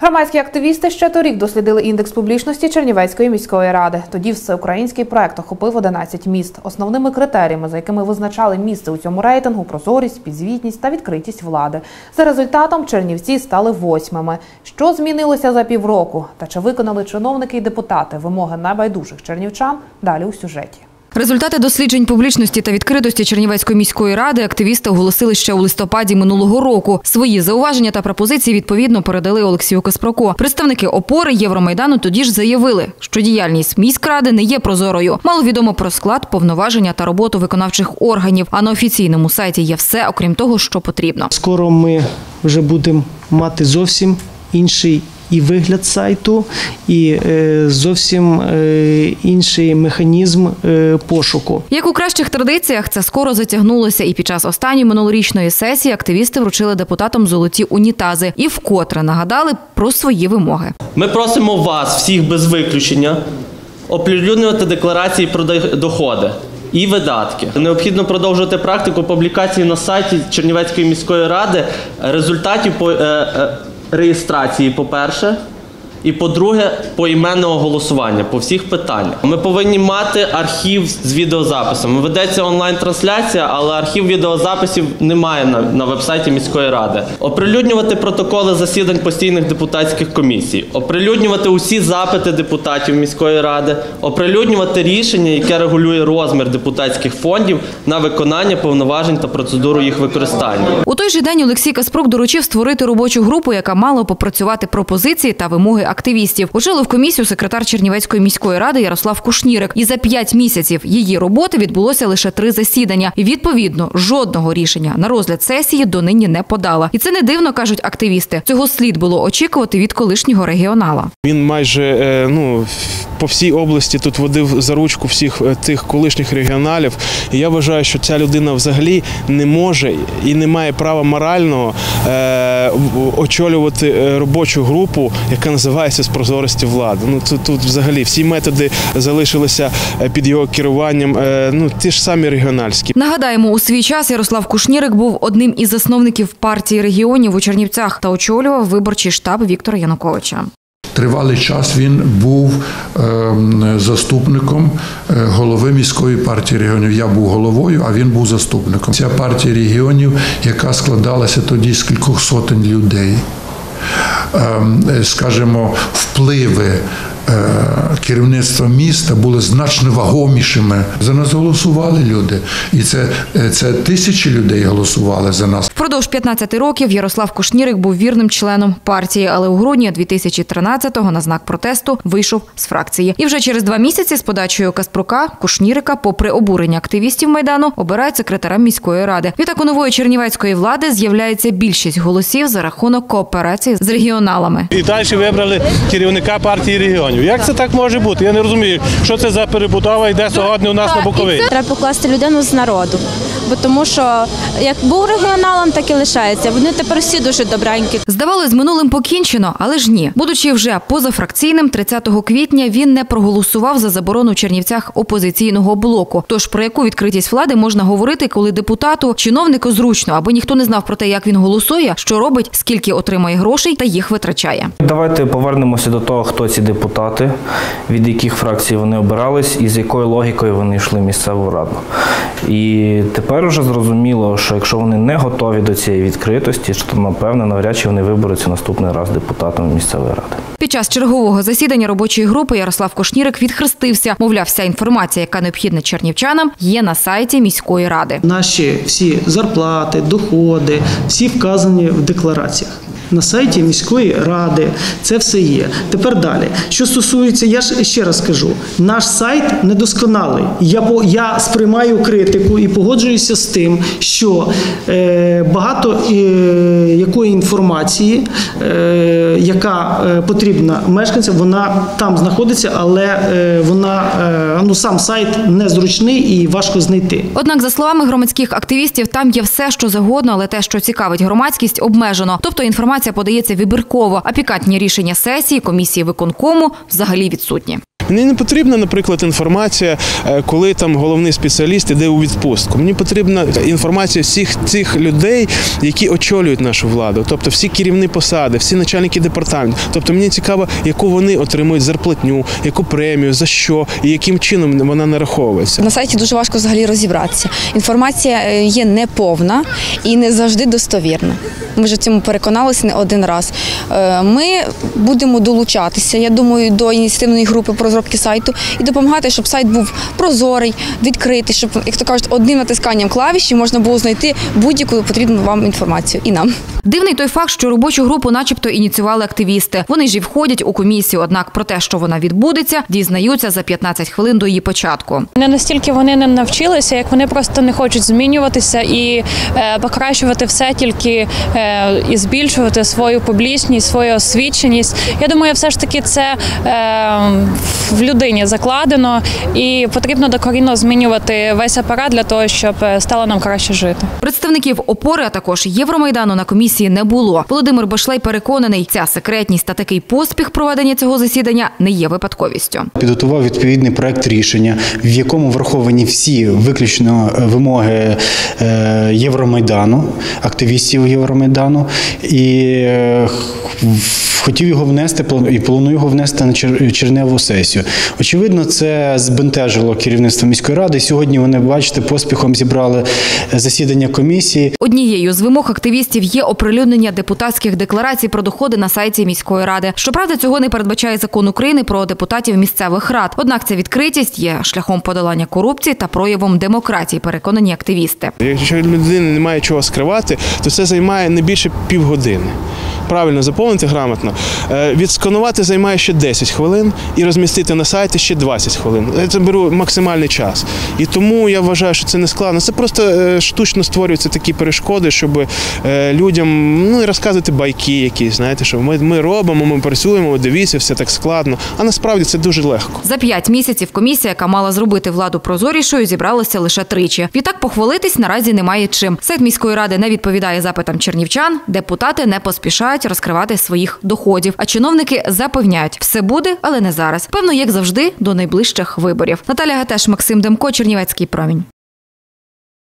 Громадські активісти ще торік дослідили індекс публічності Чернівецької міської ради. Тоді всеукраїнський проект охопив 11 міст. Основними критеріями, за якими визначали місце у цьому рейтингу, прозорість, підзвітність та відкритість влади. За результатом Чернівці стали восьмими. Що змінилося за півроку? Та чи виконали чиновники і депутати вимоги найбайдужих чернівчан? Далі у сюжеті. Результати досліджень публічності та відкритості Чернівецької міської ради активісти оголосили ще у листопаді минулого року. Свої зауваження та пропозиції відповідно передали Олексію Каспроко. Представники опори Євромайдану тоді ж заявили, що діяльність міськради не є прозорою. Мало відомо про склад, повноваження та роботу виконавчих органів. А на офіційному сайті є все, окрім того, що потрібно. Скоро ми вже будемо мати зовсім інший і вигляд сайту, і е, зовсім е, інший механізм е, пошуку. Як у кращих традиціях, це скоро затягнулося, і під час останньої минулорічної сесії активісти вручили депутатам золоті унітази і вкотре нагадали про свої вимоги. Ми просимо вас, всіх без виключення, оприлюднювати декларації про доходи і видатки. Необхідно продовжувати практику публікації на сайті Чернівецької міської ради результатів по, реєстрації, по-перше. І по-друге, поіменного голосування по всіх питаннях. Ми повинні мати архів з відеозаписами. Ведеться онлайн-трансляція, але архів відеозаписів немає на, на вебсайті міської ради. Оприлюднювати протоколи засідань постійних депутатських комісій, оприлюднювати усі запити депутатів міської ради, оприлюднювати рішення, яке регулює розмір депутатських фондів на виконання повноважень та процедуру їх використання. У той же день Олексій Каспрук доручив створити робочу групу, яка мала попрацювати пропозиції та вимоги активістів. Очолив комісію секретар Чернівецької міської ради Ярослав Кушнірик. І за п'ять місяців її роботи відбулося лише три засідання. І відповідно жодного рішення на розгляд сесії донині не подала. І це не дивно кажуть активісти. Цього слід було очікувати від колишнього регіонала. Він майже е, ну, по всій області тут водив за ручку всіх е, тих колишніх регіоналів. І я вважаю, що ця людина взагалі не може і не має права морального е, очолювати е, робочу групу, яка називається з прозорості влади. Ну тут, тут взагалі всі методи залишилися е, під його керуванням. е, ну ті ж самі регіональські. Нагадаємо, у свій час Ярослав Кушнірик був одним із засновників партії регіонів у Чернівцях та очолював виборчий штаб Віктора Януковича. Тривалий час він був ем, заступником е, голови міської партії регіонів. Я був головою, а він був заступником. Ця партія регіонів, яка складалася тоді з кількох сотень людей, ем, е, скажімо, впливи. Е, Керівництва міста були значно вагомішими. За нас голосували люди, і це, е, це тисячі людей голосували за нас. Впродовж 15 років Ярослав Кушнірик був вірним членом партії, але у грудні 2013-го на знак протесту вийшов з фракції. І вже через два місяці з подачею Каспрука Кушнірика, попри обурення активістів майдану, обирають секретарем міської ради. Відтак у нової чернівецької влади з'являється більшість голосів за рахунок кооперації з регіоналами. І далі вибрали керівника партії регіонів. Як це так може бути? Я не розумію, що це за перебудова йде сьогодні у нас на Буковині. Треба покласти людину з народу. Бо тому що як був регіоналом, так і лишається. Вони тепер всі дуже добренькі. Здавалось, минулим покінчено, але ж ні. Будучи вже позафракційним, 30 квітня він не проголосував за заборону в Чернівцях опозиційного блоку. Тож про яку відкритість влади можна говорити, коли депутату чиновнику зручно, аби ніхто не знав про те, як він голосує, що робить, скільки отримає грошей та їх витрачає. Давайте повернемося до того, хто ці депутати, від яких фракцій вони обирались і з якою логікою вони йшли в місцеву раду. І тепер уже зрозуміло, що якщо вони не готові до цієї відкритості, то напевне навряд чи вони виберуться наступний раз депутатами місцевої ради. Під час чергового засідання робочої групи Ярослав Кошнірик відхрестився. Мовляв, вся інформація, яка необхідна чернівчанам, є на сайті міської ради. Наші всі зарплати, доходи, всі вказані в деклараціях. На сайті міської ради це все є. Тепер далі. Що стосується, я ж ще раз кажу, наш сайт недосконалий. Я я сприймаю критику і погоджуюся з тим, що е, багато е, якої інформації, е, яка е, потрібна мешканцям, вона там знаходиться, але е, вона е, ну сам сайт незручний і важко знайти. Однак, за словами громадських активістів, там є все, що завгодно, але те, що цікавить громадськість, обмежено. Тобто інформація подається вибірково, а пікантні рішення сесії, комісії виконкому взагалі відсутні. Мені не потрібна, наприклад, інформація, е, коли там головний спеціаліст іде у відпустку. Мені потрібна інформація всіх цих людей, які очолюють нашу владу, тобто всі керівні посади, всі начальники департаментів. Тобто мені цікаво, яку вони отримують зарплатню, яку премію, за що і яким чином вона нараховується. На сайті дуже важко взагалі розібратися. Інформація е, є неповна і не завжди достовірна. Ми вже цьому переконалися не один раз. Е, Ми будемо долучатися, я думаю, до ініціативної групи по розробки сайту і допомагати, щоб сайт був прозорий, відкритий, щоб, як то кажуть, одним натисканням клавіші можна було знайти будь-яку потрібну вам інформацію і нам. Дивний той факт, що робочу групу, начебто, ініціювали активісти. Вони ж і входять у комісію. Однак про те, що вона відбудеться, дізнаються за 15 хвилин до її початку. Не настільки вони не навчилися, як вони просто не хочуть змінюватися і е, покращувати все тільки е, і збільшувати свою публічність, свою освіченість. Я думаю, все ж таки це е, в людині закладено, і потрібно докорінно змінювати весь апарат для того, щоб е, стало нам краще жити. Представників опори, а також Євромайдану на комісії не було. Володимир Башлей переконаний, ця секретність та такий поспіх проведення цього засідання не є випадковістю. Підготував відповідний проект рішення, в якому враховані всі виключно е, вимоги е, Євромайдану, активістів Євромайдану, і хотів його внести і планую його внести на чер- черневу сесію. Очевидно, це збентежило керівництво міської ради. Сьогодні вони, бачите, поспіхом зібрали засідання комісії. Однією з вимог активістів є оприлюднення депутатських декларацій про доходи на сайті міської ради. Щоправда, цього не передбачає закон України про депутатів місцевих рад. Однак ця відкритість є шляхом подолання корупції та проявом демократії, переконані активісти. Якщо людини немає чого скривати, то це займає не більше півгодини. Правильно заповнити грамотно. Е, Відсканувати займає ще 10 хвилин і розмістити на сайті ще 20 хвилин. Це беру максимальний час. І тому я вважаю, що це не складно. Це просто е, штучно створюються такі перешкоди, щоб е, людям ну, розказувати байки якісь, знаєте, що ми, ми робимо, ми працюємо, дивіться, все так складно. А насправді це дуже легко. За п'ять місяців комісія, яка мала зробити владу прозорішою, зібралася лише тричі. Відтак похвалитись наразі немає чим. Сайт міської ради не відповідає запитам чернівчан. Депутати не поспішають розкривати своїх доходів. А чиновники запевняють, все буде, але не зараз. Певно, як завжди, до найближчих виборів. Наталя Гатеш, Максим Демко, Чернівецький промінь.